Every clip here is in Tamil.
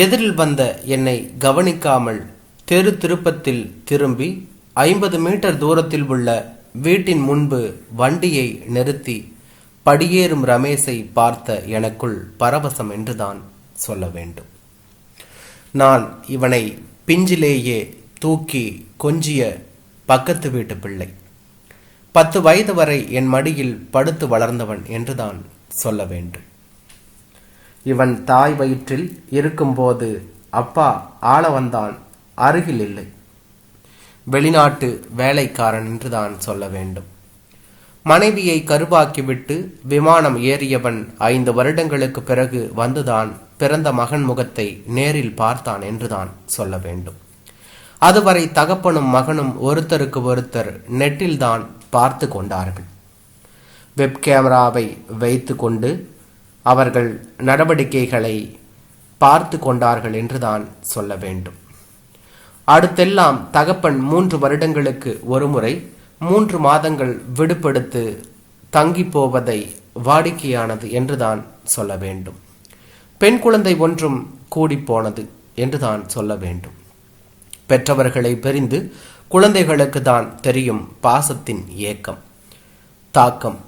எதிரில் வந்த என்னை கவனிக்காமல் தெரு திருப்பத்தில் திரும்பி ஐம்பது மீட்டர் தூரத்தில் உள்ள வீட்டின் முன்பு வண்டியை நிறுத்தி படியேறும் ரமேஷை பார்த்த எனக்குள் பரவசம் என்றுதான் சொல்ல வேண்டும். நான் இவனை பிஞ்சிலேயே தூக்கி கொஞ்சிய பக்கத்து வீட்டு பிள்ளை. பத்து வயது வரை என் மடியில் படுத்து வளர்ந்தவன் என்றுதான் சொல்ல வேண்டும். இவன் தாய் வயிற்றில் இருக்கும்போது அப்பா ஆள வந்தான் அருகில் இல்லை. வெளிநாட்டு வேலைக்காரன் என்றுதான் சொல்ல வேண்டும். மனைவியை கருவாக்கிவிட்டு விமானம் ஏறியவன் ஐந்து வருடங்களுக்கு பிறகு வந்துதான் பிறந்த மகன் முகத்தை நேரில் பார்த்தான் என்றுதான் சொல்ல வேண்டும். அதுவரை தகப்பனும் மகனும் ஒருத்தருக்கு ஒருத்தர் நெட்டில்தான் பார்த்து கொண்டார்கள். வெப் கேமராவை வைத்து கொண்டு அவர்கள் நடவடிக்கைகளை பார்த்து கொண்டார்கள் என்றுதான் சொல்ல வேண்டும். அடுத்தெல்லாம் தகப்பன் மூன்று வருடங்களுக்கு ஒருமுறை மூன்று மாதங்கள் விடுபெடுத்து தங்கி போவதை வாடிக்கையானது என்றுதான் சொல்ல வேண்டும். பெண் குழந்தை ஒன்றும் கூடிப்போனது என்றுதான் சொல்ல வேண்டும். பெற்றவர்களை பிரிந்து குழந்தைகளுக்கு தான் தெரியும் பாசத்தின் ஏக்கம். தாக்கம்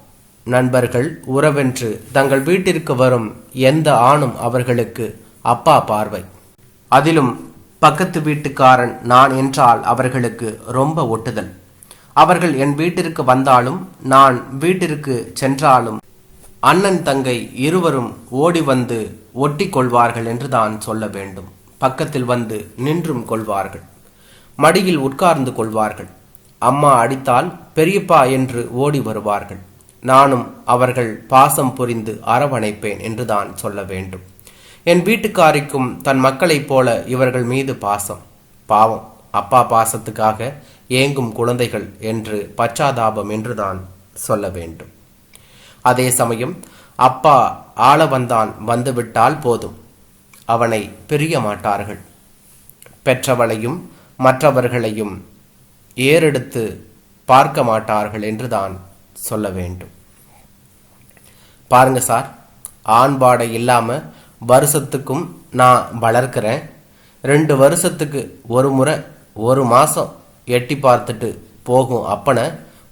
நண்பர்கள் உறவென்று தங்கள் வீட்டிற்கு வரும் எந்த ஆணும் அவர்களுக்கு அப்பா பார்வை. அதிலும் பக்கத்து வீட்டுக்காரன் நான் என்றால் அவர்களுக்கு ரொம்ப ஒட்டுதல். அவர்கள் என் வீட்டிற்கு வந்தாலும் நான் வீட்டிற்கு சென்றாலும் அண்ணன் தங்கை இருவரும் ஓடி வந்து ஒட்டி கொள்வார்கள் என்று தான் சொல்ல வேண்டும். பக்கத்தில் வந்து நின்றும் கொள்வார்கள். மடியில் உட்கார்ந்து கொள்வார்கள். அம்மா அடித்தால் பெரியப்பா என்று ஓடி வருவார்கள். நானும் அவர்கள் பாசம் புரிந்து அரவணைப்பேன் என்றுதான் சொல்ல வேண்டும். என் வீட்டுக்காரிக்கும் தன் மக்களைப் போல இவர்கள் மீது பாசம். பாவம் அப்பா பாசத்துக்காக ஏங்கும் குழந்தைகள் என்று பச்சாதாபம் என்றுதான் சொல்ல வேண்டும். அதே சமயம் அப்பா ஆள வந்தான் வந்துவிட்டால் போதும். அவனை பிரிய மாட்டார்கள். பெற்றவளையும் மற்றவர்களையும் ஏறெடுத்து பார்க்க மாட்டார்கள் என்றுதான் சொல்ல வேண்டும். பாருங்க சார் ஆண்பாடை இல்லாமல் வருஷத்துக்கும் நான் வளர்க்கிறேன். ரெண்டு வருஷத்துக்கு ஒரு முறை ஒரு மாதம் எட்டி பார்த்துட்டு போகும் அப்பனை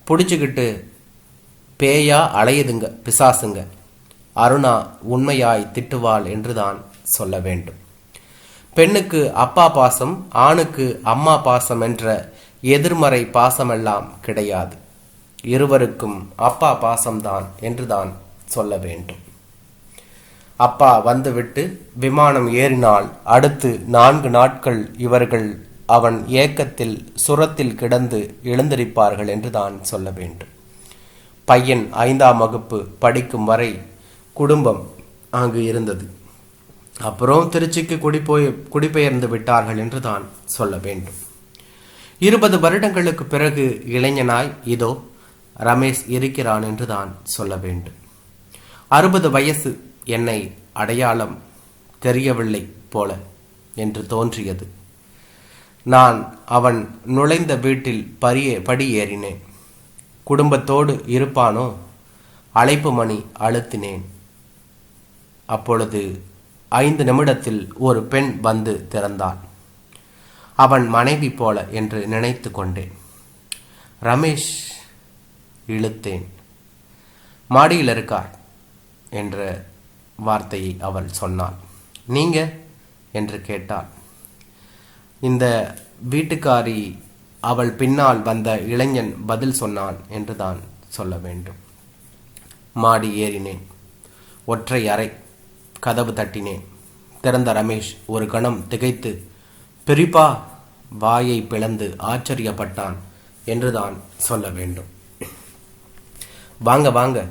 பிடிச்சிக்கிட்டு பேயா அலையுதுங்க பிசாசுங்க. அருணா உண்மையாய் திட்டுவாள் என்றுதான் சொல்ல வேண்டும். பெண்ணுக்கு அப்பா பாசம் ஆணுக்கு அம்மா பாசம் என்ற எதிர்மறை பாசமெல்லாம் கிடையாது. இருவருக்கும் அப்பா பாசம்தான் என்றுதான் சொல்ல வேண்டும். அப்பா வந்துவிட்டு விமானம் ஏறினால் அடுத்து நான்கு நாட்கள் இவர்கள் அவன் ஏக்கத்தில் சுரத்தில் கிடந்து எழுந்திருப்பார்கள் என்றுதான் சொல்ல வேண்டும். பையன் ஐந்தாம் வகுப்பு படிக்கும் வரை குடும்பம் அங்கு இருந்தது. அப்புறம் திருச்சிக்கு குடிபோய் குடிபெயர்ந்து விட்டார்கள் என்று தான் சொல்ல வேண்டும். இருபது வருடங்களுக்கு பிறகு இளைஞனாய் இதோ ரமேஷ் இருக்கிறான் என்று தான் சொல்ல வேண்டும். அறுபது வயசு என்னை அடையாளம் தெரியவில்லை போல என்று தோன்றியது. நான் அவன் நுழைந்த வீட்டில் பரியே படியேறினேன். குடும்பத்தோடு இருப்பானோ? அழைப்பு மணி அழுத்தினேன். அப்பொழுது ஐந்து நிமிடத்தில் ஒரு பெண் வந்து திறந்தான் அவன் மனைவி போல என்று நினைத்து கொண்டேன். ரமேஷ் இழுத்தேன். மாடியில் இருக்கார் என்ற வார்த்தையை அவள் சொன்னாள். நீங்க? என்று கேட்டாள். இந்த வீட்டுக்காரி அவள் பின்னால் வந்த இளைஞன் பதில் சொன்னான் என்று தான் சொல்ல வேண்டும். மாடி ஏறினேன். ஒற்றை அறை கதவு தட்டினேன். திறந்த ரமேஷ் ஒரு கணம் திகைத்து பெரிப்பா வாயை பிளந்து ஆச்சரியப்பட்டான் என்றுதான் சொல்ல வேண்டும். வாங்க வாங்க.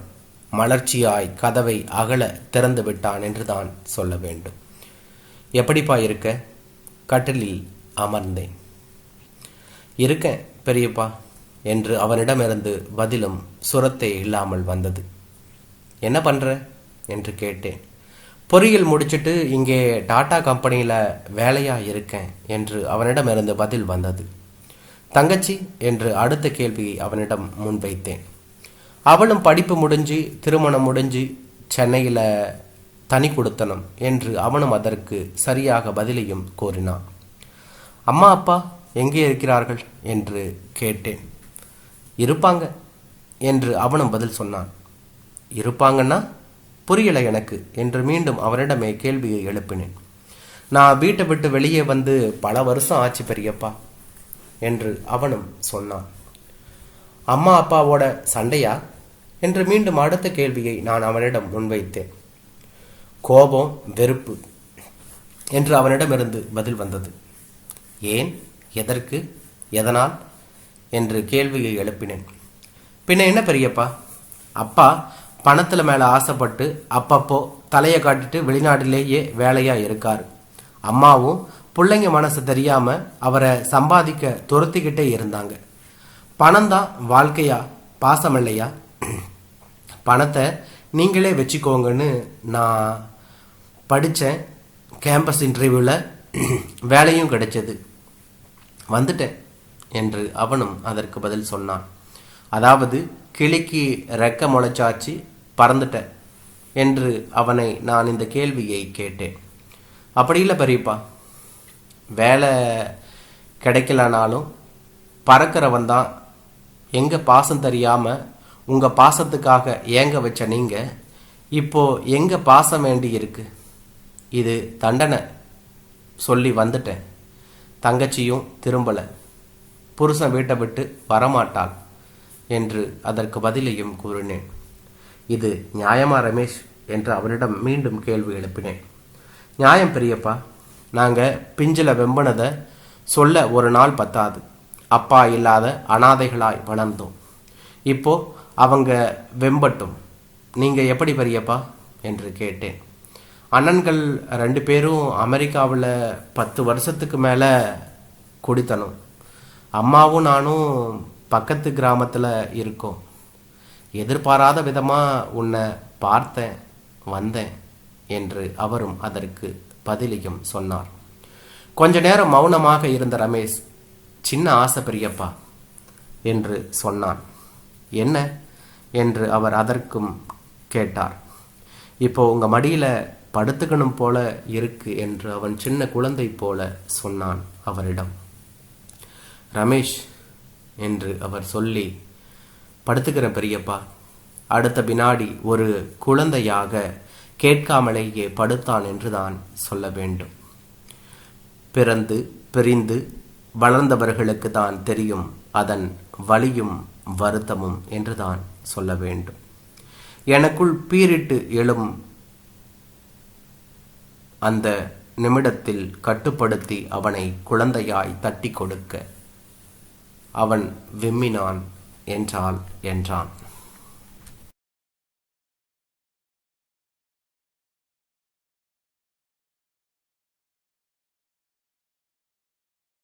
மலர்ச்சியாய் கதவை அகல திறந்து விட்டான் என்றுதான் சொல்ல வேண்டும். எப்படிப்பா இருக்க? கட்டிலில் அமர்ந்தேன். இருக்கேன் பெரியப்பா என்று அவனிடமிருந்து பதிலும் சுரத்தே இல்லாமல் வந்தது. என்ன பண்ற? என்று கேட்டேன். பொறியியல் முடிச்சிட்டு இங்கே டாடா கம்பெனியில் வேலையாக இருக்கேன் என்று அவனிடமிருந்து பதில் வந்தது. தங்கச்சி என்று அடுத்த கேள்வியை அவனிடம் முன்வைத்தேன். அவளும் படிப்பு முடிஞ்சு திருமணம் முடிஞ்சு சென்னையில் தனி கொடுத்தனும் என்று அவனும் அதற்கு சரியாக பதிலையும் கோரினான் அம்மா அப்பா எங்கே இருக்கிறார்கள்? என்று கேட்டேன். இருப்பாங்க என்று அவனும் பதில் சொன்னான். இருப்பாங்கன்னா? புரியலை எனக்கு என்று மீண்டும் அவனிடமே கேள்வியை எழுப்பினேன். நான் வீட்டை விட்டு வெளியே வந்து பல வருஷம் ஆச்சு பெரியப்பா என்று அவனும் சொன்னான். அம்மா அப்பாவோட சண்டையா? என்று மீண்டும் அடுத்த கேள்வியை நான் அவனிடம் முன்வைத்தேன். கோபம் வெறுப்பு என்று அவனிடமிருந்து பதில் வந்தது. ஏன்? எதற்கு? எதனால்? என்று கேள்வியை எழுப்பினேன். பின்ன என்ன பெரியப்பா? அப்பா பணத்தில் மேலே ஆசைப்பட்டு அப்பப்போ தலையை காட்டிட்டு வெளிநாட்டிலேயே வேலையாக இருக்கார். அம்மாவும் பிள்ளைங்க மனசு தெரியாமல் அவரை சம்பாதிக்க துரத்திக்கிட்டே இருந்தாங்க. பணம் தான் வாழ்க்கையா பாசம் இல்லையா பணத்தை நீங்களே வச்சுக்கோங்கன்னு நான் படித்தேன் கேம்பஸ் இன்டர்வியூவில் வேலையும் கிடைச்சது. வந்துட்டேன் என்று அவனும் அதற்கு பதில் சொன்னான். அதாவது கிளிக்கு ரெக்க முளைச்சாச்சு பறந்துட்டேன் என்று அவனை நான் இந்த கேள்வியை கேட்டேன். அப்படி இல்லை பெரியப்பா. வேலை கிடைக்கலனாலும் பறக்கிறவன் தான் எங்கள் பாசம் தெரியாமல் உங்கள் பாசத்துக்காக ஏங்க வச்ச நீங்கள் இப்போ எங்கே பாசம் வேண்டி இருக்கு? இது தண்டனை சொல்லி வந்துட்டேன். தங்கச்சியும் திரும்பலை. புருஷன் வீட்டை விட்டு வரமாட்டாள் என்று அதற்கு பதிலையும் கூறினேன். இது நியாயமா ரமேஷ் என்று அவரிடம் மீண்டும் கேள்வி எழுப்பினேன். நியாயம் பெரியப்பா நாங்கள் பிஞ்சில் வெம்பனதை சொல்ல ஒரு நாள் பத்தாது. அப்பா இல்லாத அனாதைகளாய் வளர்ந்தோம். இப்போ அவங்க வெம்பட்டும். நீங்கள் எப்படி பெரியப்பா? என்று கேட்டேன். அண்ணன்கள் ரெண்டு பேரும் அமெரிக்காவில் பத்து வருஷத்துக்கு மேலே குடித்தனும். அம்மாவும் நானும் பக்கத்து கிராமத்தில் இருக்கோம். எதிர்பாராத விதமாக உன்னை பார்த்தேன் வந்தேன் என்று அவரும் அதற்கு பதிலையும் சொன்னார். கொஞ்ச நேரம் மௌனமாக இருந்த ரமேஷ் சின்ன ஆசை பெரியப்பா என்று சொன்னான். என்ன? என்று அவர் அதற்கும் கேட்டார். இப்போ உங்கள் மடியில் படுத்துக்கணும் போல இருக்கு என்று அவன் சின்ன குழந்தை போல சொன்னான் அவரிடம். ரமேஷ் என்று அவர் சொல்லி படுத்துக்கிற பெரியப்பா அடுத்த வினாடி ஒரு குழந்தையாக கேட்காமலேயே படுத்தான் என்றுதான் சொல்ல வேண்டும். பிறந்து பிரிந்து வளர்ந்தவர்களுக்கு தான் தெரியும் அதன் வலியும் வருத்தமும் என்றுதான் சொல்ல வேண்டும். எனக்குள் பீரிட்டு எழும் அந்த நிமிடத்தில் கட்டுப்படுத்தி அவனை குழந்தையாய் தட்டி கொடுக்க அவன் விம்மினான் என்றால் என்றான்.